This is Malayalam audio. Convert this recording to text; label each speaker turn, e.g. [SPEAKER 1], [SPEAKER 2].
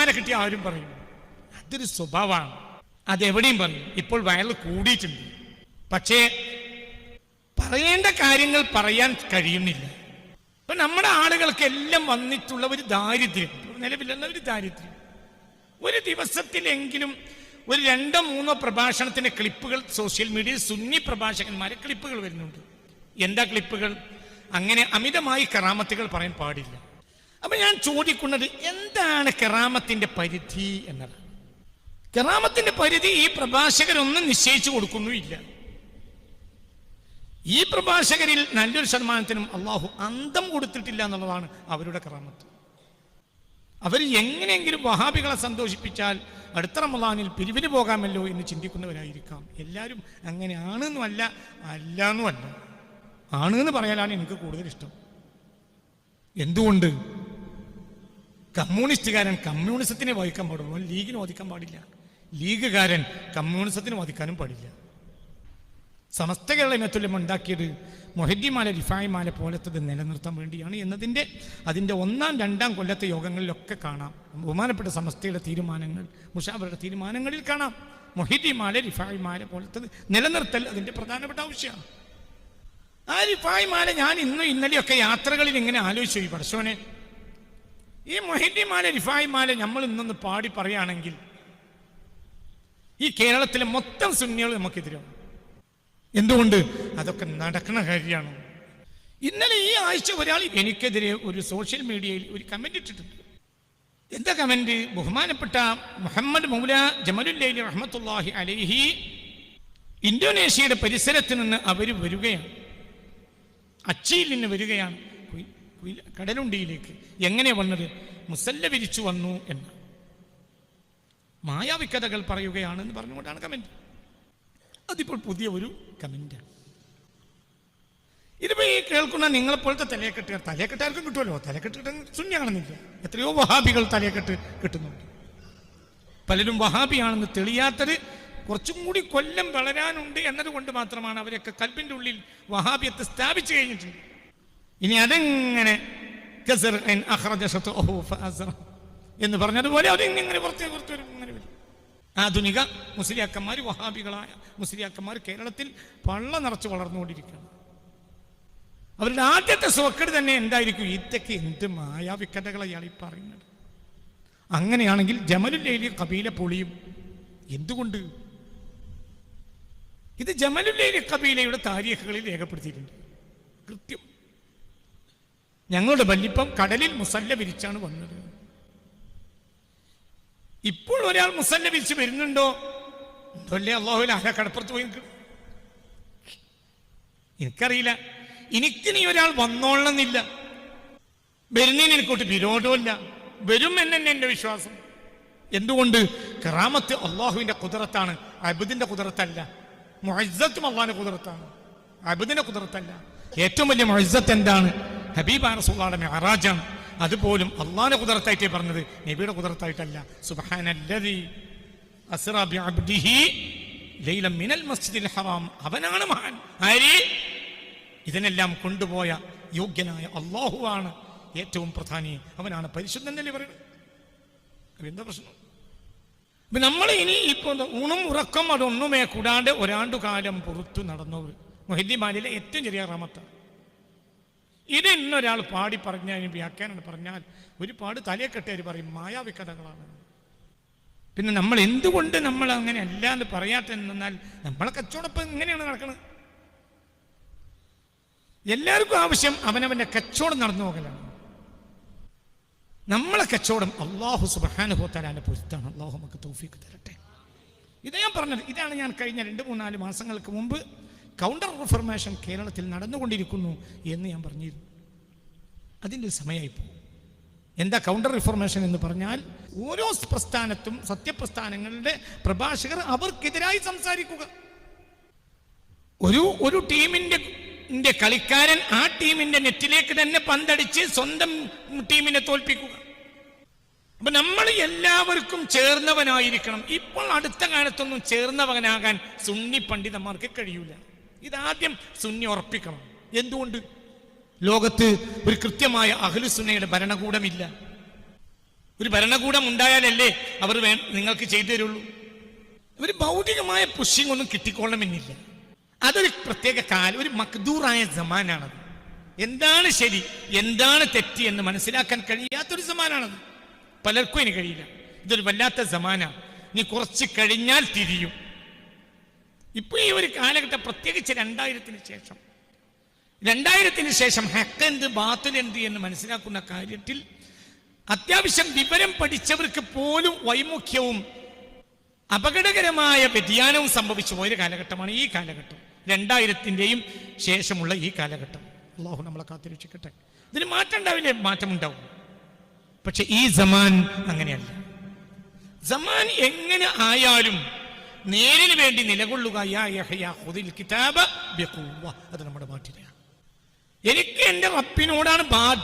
[SPEAKER 1] കമ്മൂണിസ്റ്റുമാരെ കിട്ടിയ ആരും പറയും. അതൊരു സ്വഭാവമാണ്. അതെവിടെയും പറയും. ഇപ്പോൾ വയൽ കൂടിയിട്ടുണ്ട്. പക്ഷേ പറയേണ്ട കാര്യങ്ങൾ പറയാൻ കഴിയുന്നില്ല. ഇപ്പൊ നമ്മുടെ ആളുകൾക്ക് എല്ലാം വന്നിട്ടുള്ള ഒരു ദാരിദ്ര്യം. നിലവിലുള്ള ഒരു ദാരിദ്ര്യം. ഒരു ദിവസത്തിലെങ്കിലും ഒരു രണ്ടോ മൂന്നോ പ്രഭാഷണത്തിന്റെ ക്ലിപ്പുകൾ സോഷ്യൽ മീഡിയയിൽ സുന്നി പ്രഭാഷകന്മാരെ ക്ലിപ്പുകൾ വരുന്നുണ്ട്. എന്താ ക്ലിപ്പുകൾ? അങ്ങനെ അമിതമായി കറാമത്തുകൾ പറയാൻ പാടില്ല. അപ്പൊ ഞാൻ ചോദിക്കുന്നത് എന്താണ് കറാമത്തിന്റെ പരിധി എന്നത്? കറാമത്തിന്റെ പരിധി ഈ പ്രഭാഷകരൊന്നും നിശ്ചയിച്ചു കൊടുക്കുന്നുമില്ല. ഈ പ്രഭാഷകരിൽ നല്ലൊരു ശതമാനത്തിനും അള്ളാഹു അന്തം കൊടുത്തിട്ടില്ല എന്നുള്ളതാണ് അവരുടെ കറാമത്ത്. അവർ എങ്ങനെയെങ്കിലും വഹാബികളെ സന്തോഷിപ്പിച്ചാൽ അടുത്ത റമദാനിൽ പിരിവിന് പോകാമല്ലോ എന്ന് ചിന്തിക്കുന്നവരായിരിക്കാം. എല്ലാവരും അങ്ങനെയാണെന്നുമല്ല അല്ല എന്നുമല്ല ആണ് എന്ന് പറയാനാണ് എനിക്ക് കൂടുതൽ ഇഷ്ടം. എന്തുകൊണ്ട്? കമ്മ്യൂണിസ്റ്റുകാരൻ കമ്മ്യൂണിസത്തിനെ വഹിക്കാൻ പാടുള്ളൂ. ലീഗിനെ വധിക്കാൻ പാടില്ല. ലീഗുകാരൻ കമ്മ്യൂണിസത്തിന് വധിക്കാനും പാടില്ല. സമസ്ത കേരള ഇനത്തുല്യം ഉണ്ടാക്കിയത് മൊഹദ്ദിമാല റിഫായിമാല പോലത്തത് നിലനിർത്താൻ വേണ്ടിയാണ് എന്നതിന്റെ അതിന്റെ ഒന്നാം രണ്ടാം കൊല്ലത്തെ യോഗങ്ങളിലൊക്കെ കാണാം. ബഹുമാനപ്പെട്ട സമസ്തയുടെ തീരുമാനങ്ങൾ മുഷാബറുടെ തീരുമാനങ്ങളിൽ കാണാം. മൊഹിദ്ദിമാല റിഫായിമാല പോലത്തത് നിലനിർത്തൽ അതിന്റെ പ്രധാനപ്പെട്ട ആവശ്യമാണ്. ആ റിഫായിമാല ഞാൻ ഇന്നും ഇന്നലെയൊക്കെ യാത്രകളിൽ ഇങ്ങനെ ആലോചിച്ചു. ഈ പടശോനെ ഈ മൊഹിദ്ദിമാല റിഫായിമാലെ നമ്മൾ ഇന്നൊന്ന് പാടി പറയുകയാണെങ്കിൽ ഈ കേരളത്തിലെ മൊത്തം സുന്നികൾ നമുക്കെതിരാണ്. എന്തുകൊണ്ട്? അതൊക്കെ നടക്കുന്ന കാര്യമാണ്. ഇന്നലെ ഈ ആഴ്ച ഒരാൾ എനിക്കെതിരെ ഒരു സോഷ്യൽ മീഡിയയിൽ ഒരു കമന്റ് ഇട്ടിട്ടുണ്ട്. എന്താ കമന്റ് ബഹുമാനപ്പെട്ട മുഹമ്മദ് മൗല ജമലുല്ലി റഹ്മത്തുല്ലാഹി അലൈഹി ഇന്തോനേഷ്യയുടെ പരിസരത്ത് നിന്ന് അവർ വരികയാണ്. അച്ചിയിൽ നിന്ന് വരികയാണ്. കടലുണ്ടിയിലേക്ക്. എങ്ങനെ വന്നത്? മുസല്ല വിരിച്ചു വന്നു എന്ന്. മായാവിക്കഥകൾ പറയുകയാണെന്ന് പറഞ്ഞുകൊണ്ടാണ് കമന്റ് അതിപ്പോൾ പുതിയ ഒരു കമന്റാണ് ഇതിപ്പോ ഈ കേൾക്കുന്ന നിങ്ങളെപ്പോലത്തെ തലയെക്കെട്ടുകാർ തലയെക്കെട്ടാർക്കും കിട്ടുമല്ലോ. തലക്കെട്ട് ശൂന്യമാണെന്നില്ല എത്രയോ വഹാബികൾ തലയെക്കെട്ട് കിട്ടുന്നുണ്ട്. പലരും വഹാബിയാണെന്ന് തെളിയാത്തത് കുറച്ചും കൂടി കൊല്ലം വളരാനുണ്ട് എന്നതുകൊണ്ട് മാത്രമാണ് അവരൊക്കെ കൽബിന്റെ ഉള്ളിൽ വഹാബിയത്തെ സ്ഥാപിച്ചു കഴിഞ്ഞിട്ടുണ്ട് ഇനി അതെങ്ങനെ? എന്ന് പറഞ്ഞതുപോലെ അവരിങ്ങനെ പുറത്തേ പുറത്തു വരും ആധുനിക മുസ്ലിയാക്കന്മാർ വഹാബികളായ മുസ്ലിയാക്കന്മാർ കേരളത്തിൽ പള്ള നിറച്ച് വളർന്നുകൊണ്ടിരിക്കുകയാണ്. അവരുടെ ആദ്യത്തെ സോക്കട് തന്നെ എന്തായിരിക്കും? ഇതൊക്കെ എന്ത് മായാവിക്കഥകളെ ഇയാൾ ഈ പറയുന്നത്. അങ്ങനെയാണെങ്കിൽ ജമലുല്ലയിലെ കബീല പൊളിയും. എന്തുകൊണ്ട്? ഇത് ജമലുല്ലയിലെ കബീലയുടെ താരീഖുകളിൽ രേഖപ്പെടുത്തിയിട്ടുണ്ട്. കൃത്യം. ഞങ്ങളുടെ വല്ലിപ്പം കടലിൽ മുസല്ല വിരിച്ചാണ് വന്നത്. ഇപ്പോൾ ഒരാൾ മുസല്ല വിരിച്ച് വരുന്നുണ്ടോ? എന്തല്ലേ അള്ളാഹുല ആരാ കടപ്പുറത്ത് പോയി എനിക്കറിയില്ല. എനിക്ക് നീ ഒരാൾ വന്നോളണമെന്നില്ല. വരുന്നതിന് എനിക്കോട്ട് വിരോധമില്ല. വരും എന്നെ എന്റെ വിശ്വാസം. എന്തുകൊണ്ട്? കറാമത്ത് അള്ളാഹുവിന്റെ കുതിരത്താണ്. അബുദിന്റെ കുതിരത്തല്ല. മൊയ്സത്തും അള്ളാഹിന്റെ കുതിരത്താണ്. അബുദിന്റെ കുതിരത്തല്ല. ഏറ്റവും വലിയ മൊയ്സത്ത് എന്താണ്? ഹബീബ് റസൂള്ളാടെ മെഹറാജാണ് അതുപോലും അള്ളാഹിന്റെ കുതിരത്തായിട്ടേ പറഞ്ഞത്. നബിയുടെ കുതിരത്തായിട്ടല്ല. മസ്ജിദിൽ ഹറാം. അവനാണ് മഹാൻ. ആര്? ഇതിനെല്ലാം കൊണ്ടുപോയ യോഗ്യനായ അള്ളാഹുവാണ് ഏറ്റവും പ്രധാനി. അവനാണ് പരിശുദ്ധൻ പരിശുദ്ധനല്ലേ പറയുന്നത്. എന്താ പ്രശ്നം? നമ്മൾ ഇനി ഇപ്പൊ ഊണും ഉറക്കം അതൊന്നുമേ കൂടാണ്ട് ഒരാണ്ടു കാലം പുറത്തു നടന്നവർ മൊഹിദ്ദിമാലിലെ ഏറ്റവും ചെറിയ റാമത്താണ് ഇത് ഇന്നൊരാൾ പാടി പറഞ്ഞാൽ വ്യാഖ്യാനം പറഞ്ഞാൽ ഒരുപാട് തലയെക്കെട്ടേര് പറയും മായാവി കഥകളാണ്. പിന്നെ നമ്മൾ എന്തുകൊണ്ട് നമ്മൾ അങ്ങനെ അല്ല എന്ന് പറയാത്തെന്നാൽ നമ്മളെ കച്ചവടപ്പം എങ്ങനെയാണ് നടക്കുന്നത് എല്ലാവർക്കും ആവശ്യം അവനവന്റെ കച്ചവടം നടന്നു പോകലാണ്. നമ്മളെ കച്ചവടം അള്ളാഹു സുബാനുഭവത്താലാന്റെ പൊരുത്താണ് അള്ളാഹു നമുക്ക് തോഫിക്ക് തരട്ടെ. ഇത് ഞാൻ പറഞ്ഞത്. ഇതാണ് ഞാൻ കഴിഞ്ഞ രണ്ട് മൂന്നാൽ മാസങ്ങൾക്ക് മുമ്പ് കൗണ്ടർ റിഫർമേഷൻ കേരളത്തിൽ നടന്നുകൊണ്ടിരിക്കുന്നു എന്ന് ഞാൻ പറഞ്ഞിരുന്നു. അതിന്റെ ഒരു സമയമായി പോകും. എന്താ കൗണ്ടർ റിഫർമേഷൻ എന്ന് പറഞ്ഞാൽ ഓരോ പ്രസ്ഥാനത്തും സത്യപ്രസ്ഥാനങ്ങളുടെ പ്രഭാഷകർ അവർക്കെതിരായി സംസാരിക്കുക. ഒരു ഒരു ടീമിന്റെ കളിക്കാരൻ ആ ടീമിന്റെ നെറ്റിലേക്ക് തന്നെ പന്തടിച്ച് സ്വന്തം ടീമിനെ തോൽപ്പിക്കുക. അപ്പൊ നമ്മൾ എല്ലാവർക്കും ചേർന്നവനായിരിക്കണം. ഇപ്പോൾ അടുത്ത കാലത്തൊന്നും ചേർന്നവനാകാൻ സുന്നി പണ്ഡിതന്മാർക്ക് കഴിയൂല. ഇതാദ്യം സുന്നി ഉറപ്പിക്കണം. എന്തുകൊണ്ട്? ലോകത്ത് ഒരു കൃത്യമായ അഹ്ലുസുന്നയുടെ ഭരണകൂടമില്ല. ഒരു ഭരണകൂടം ഉണ്ടായാലല്ലേ അവർ വേ നിങ്ങൾക്ക് ചെയ്തു തരുള്ളൂ. ഒരു ഭൗതികമായ പുഷിംഗ് ഒന്നും കിട്ടിക്കൊള്ളണമെന്നില്ല. അതൊരു പ്രത്യേക കാലം ഒരു മക്ദൂറായ സമാനാണത്. എന്താണ് ശരി എന്താണ് തെറ്റ് എന്ന് മനസ്സിലാക്കാൻ കഴിയാത്തൊരു സമാനാണത്. പലർക്കും ഇനി കഴിയില്ല. ഇതൊരു വല്ലാത്ത സമാന നീ കുറച്ച് കഴിഞ്ഞാൽ തിരിയും. ഇപ്പൊ ഈ ഒരു കാലഘട്ടം പ്രത്യേകിച്ച് രണ്ടായിരത്തിന് ശേഷം. രണ്ടായിരത്തിന് ശേഷം ഹക്ക് എന്ത് ബാത്തിൽ എന്ത് എന്ന് മനസ്സിലാക്കുന്ന കാര്യത്തിൽ അത്യാവശ്യം വിവരം പഠിച്ചവർക്ക് പോലും വൈമുഖ്യവും അപകടകരമായ വ്യതിയാനവും സംഭവിച്ചു പോയൊരു കാലഘട്ടമാണ് ഈ കാലഘട്ടം. രണ്ടായിരത്തിന്റെയും ശേഷമുള്ള ഈ കാലഘട്ടം. അള്ളാഹു നമ്മളെ കാത്തിരക്ഷിക്കട്ടെ ഇതിന് മാറ്റം ഉണ്ടാവില്ലേ? മാറ്റമുണ്ടാവും. പക്ഷെ ഈ സമാൻ അങ്ങനെയല്ല. സമാൻ എങ്ങനെ ആയാലും നേരിന് വേണ്ടി നിലകൊള്ളുക. യാ യഹയാ. അത് നമ്മുടെ ബാധ്യതയാണ് എനിക്ക് എന്റെ റബ്ബിനോടാണ് ബാധ്യത.